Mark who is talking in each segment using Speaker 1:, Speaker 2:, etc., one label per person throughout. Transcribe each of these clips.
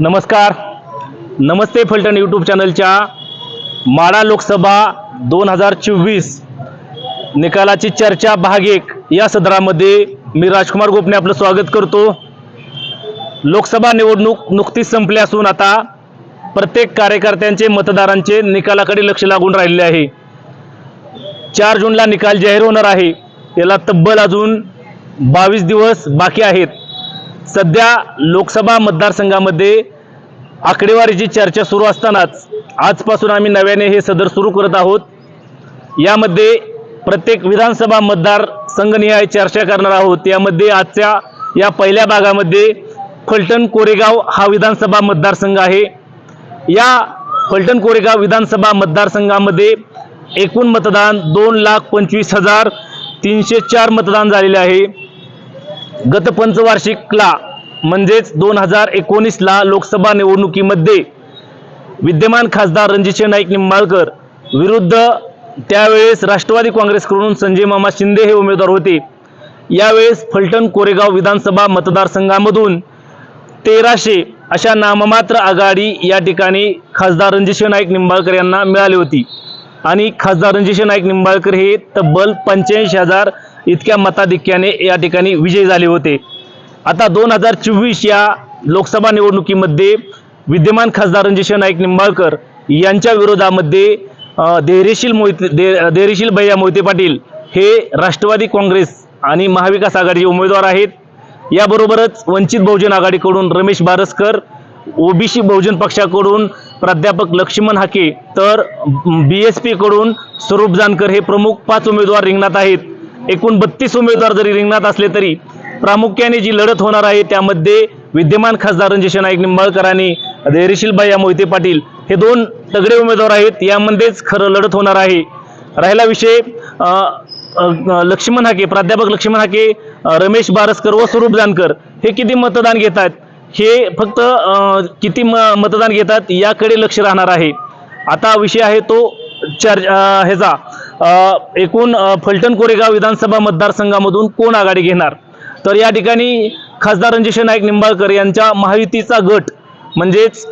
Speaker 1: नमस्कार. नमस्ते फलटण यूट्यूब चॅनलच्या माडा लोकसभा दोन हजार चोवीस निकालाची चर्चा भाग एक या सदरामध्ये मी राजकुमार गोपने आपलं स्वागत करतो. लोकसभा निवडणूक नुकतीच संपली असून आता प्रत्येक कार्यकर्त्यांचे मतदारांचे निकालाकडे लक्ष लागून राहिले आहे. चार जूनला निकाल जाहीर होणार आहे. याला तब्बल अजून बावीस दिवस बाकी आहेत. सध्या लोकसभा मतदारसंघामध्ये आकडेवारीची चर्चा सुरू असतानाच आजपासून आम्ही नव्याने हे सदर सुरू करत आहोत. यामध्ये प्रत्येक विधानसभा मतदार संघनिहाय चर्चा करणार आहोत. यामध्ये आजच्या या पहिल्या भागामध्ये फलटण कोरेगाव हा विधानसभा मतदारसंघ आहे. या फलटण कोरेगाव विधानसभा मतदारसंघामध्ये एकूण मतदान दोन लाख पंचवीस हजार तीनशे चार मतदान झालेले आहे. गत पंचवार्षिकला म्हणजेच दोन हजार एकोणीसला लोकसभा निवडणुकीमध्ये विद्यमान खासदार रणजितसिंह नाईक निंबाळकर विरुद्ध त्यावेळेस राष्ट्रवादी काँग्रेसकडून संजय मामा शिंदे हे उमेदवार होते. यावेळेस फलटण कोरेगाव विधानसभा मतदारसंघामधून तेराशे अशा नाममात्र आघाडी या ठिकाणी खासदार रणजितसिंह नाईक निंबाळकर यांना मिळाली होती. आणि खासदार रणजितसिंह नाईक निंबाळकर हे तब्बल पंच्याऐंशी हजार इतक्या मताधिक्याने या ठिकाणी विजयी झाले होते. आता दोन हजार चोवीस या लोकसभा निवडणुकीमध्ये विद्यमान खासदार रणजितसिंह नाईक निंबाळकर यांच्या विरोधामध्ये धैर्यशील मोहिते दे धैर्यशील भैया मोहिते पाटील हे राष्ट्रवादी काँग्रेस आणि महाविकास आघाडीचे उमेदवार आहेत. याबरोबरच वंचित बहुजन आघाडीकडून रमेश बारसकर ओबीसी बहुजन पक्षाकडून प्राध्यापक लक्ष्मण हाके तर बी एस पीकडून स्वरूप जानकर हे प्रमुख पाच उमेदवार रिंगणात आहेत. एकूण बत्तीस उमेदवार जरी रिंगणात असले तरी प्रामुख्याने जी लढत होणार आहे त्यामध्ये विद्यमान खासदार रणजित नाईक निंबाळकर आणि धैर्यशील या मोहिते पाटील हे दोन तगडे उमेदवार आहेत. यामध्येच खरं लढत होणार आहे. राहिला विषय लक्ष्मण हाके प्राध्यापक लक्ष्मण हाके रमेश बारसकर व स्वरूप जानकर हे किती मतदान घेतात? हे फक्त किती म मतदान घेतात? याकडे लक्ष राहणार आहे. आता विषय आहे तो चर्चा ह्याचा. एकूण फलटण कोरेगाव विधानसभा मतदारसंघामधून कोण आघाडी घेणार? तर या ठिकाणी खासदार रणजित नाईक निंबाळकर यांच्या महायुतीचा गट म्हणजेच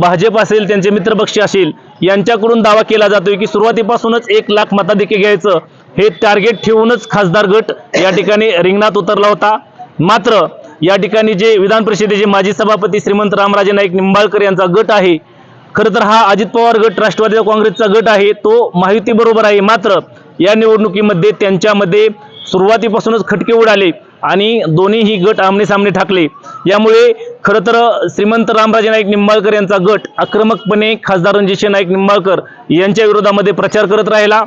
Speaker 1: भाजप असेल त्यांचे मित्रपक्ष असेल यांच्याकडून दावा केला जातोय की सुरुवातीपासूनच एक लाख मताधिक्य घ्यायचं. हे टार्गेट ठेवूनच खासदार गट या ठिकाणी रिंगणात उतरला होता. मात्र या ठिकाणी जे विधान परिषदेचे माजी सभापती श्रीमंत रामराजे नाईक निंबाळकर यांचा गट आहे खरं तर हा अजित पवार गट राष्ट्रवादी काँग्रेसचा गट आहे तो माहिती बरोबर आहे. मात्र या निवडणुकीमध्ये त्यांच्यामध्ये सुरुवातीपासूनच खटके उडाले आणि दोन्हीही गट आमने सामने ठाकले. यामुळे खरं तर श्रीमंत रामराजे नाईक निंबाळकर यांचा गट आक्रमकपणे खासदार रणजित नाईक निंबाळकर यांच्या विरोधामध्ये प्रचार करत राहिला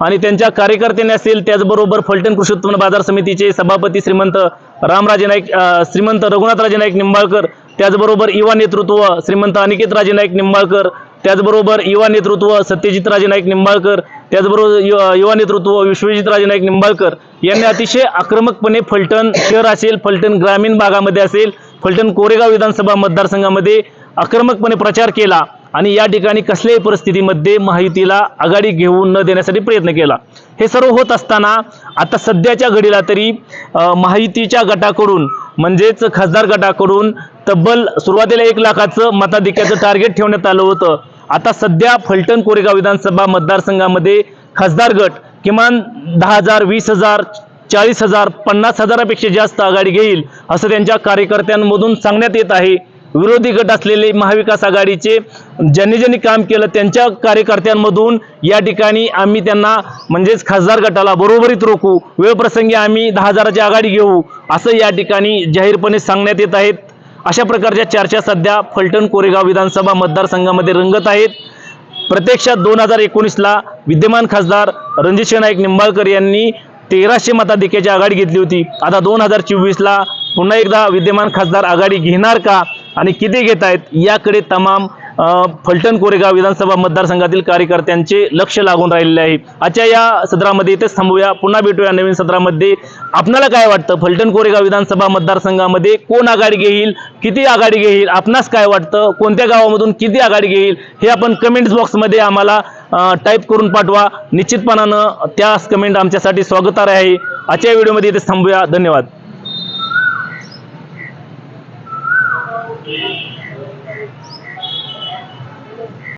Speaker 1: आणि त्यांच्या कार्यकर्त्यांनी असेल त्याचबरोबर फलटण कृषी उत्पन्न बाजार समितीचे सभापती श्रीमंत रामराजे नाईक श्रीमंत रघुनाथराजे नाईक निंबाळकर त्याचबरोबर युवा नेतृत्व श्रीमंत अनिकेत राजे नाईक निंबाळकर त्याचबरोबर युवा नेतृत्व सत्यजित राजे नाईक निंबाळकर त्याचबरोबर युवा नेतृत्व विश्वजित राजे नाईक निंबाळकर यांनी अतिशय आक्रमकपणे फलटण शहर असेल फलटण ग्रामीण भागामध्ये असेल फलटण कोरेगाव विधानसभा मतदारसंघामध्ये आक्रमकपणे प्रचार केला आणि या ठिकाणी कसल्याही परिस्थितीमध्ये महायुतीला आघाडी घेऊन न देण्यासाठी प्रयत्न केला. हे सर्व होत असताना आता सध्याच्या घडीला तरी माहितीच्या महायुतीच्या गटाकडून म्हणजेच खासदार गटाकडून तब्बल सुरुवातीला एक लाखाचं मताधिक्याचं टार्गेट ठेवण्यात आलं होतं. आता सध्या फलटण कोरेगाव विधानसभा मतदारसंघामध्ये खासदार गट किमान दहा हजार वीस हजार चाळीस हजार पन्नास हजारापेक्षा जास्त आघाडी घेईल असं त्यांच्या कार्यकर्त्यांमधून सांगण्यात येत आहे. विरोधी गट असलेले महाविकास आघाडीचे ज्यांनी ज्यांनी काम केलं त्यांच्या कार्यकर्त्यांमधून या ठिकाणी आम्ही त्यांना म्हणजेच खासदार गटाला बरोबरीत रोखू वेळप्रसंगी आम्ही दहा हजाराची आघाडी घेऊ असं या ठिकाणी जाहीरपणे सांगण्यात येत आहेत. अशा प्रकारच्या चर्चा सध्या फलटण कोरेगाव विधानसभा मतदारसंघामध्ये रंगत आहेत. प्रत्यक्षात दोन हजार एकोणीसला विद्यमान खासदार रणजित नाईक निंबाळकर यांनी तेराशे मताधिक्याची आघाडी घेतली होती. आता दोन हजार चोवीसला पुन्हा एकदा विद्यमान खासदार आघाडी घेणार का आणि किती घेत आहेत याकडे तमाम फलटण कोरेगाव विधानसभा मतदारसंघातील कार्यकर्त्यांचे लक्ष लागून राहिलेले आहे. आजच्या या सत्रामध्ये इथेच थांबूया. पुन्हा भेटूया नवीन सत्रामध्ये आपणाला काय वाटतं? फलटण कोरेगाव विधानसभा मतदारसंघामध्ये कोण आघाडी घेईल? किती आघाडी घेईल? आपणास काय वाटतं? कोणत्या गावामधून किती आघाडी घेईल? हे आपण कमेंट्स बॉक्समध्ये आम्हाला टाईप करून पाठवा. निश्चितपणानं त्याच कमेंट आमच्यासाठी स्वागतार्ह आहे. आजच्या व्हिडिओमध्ये इथेच थांबूया. धन्यवाद.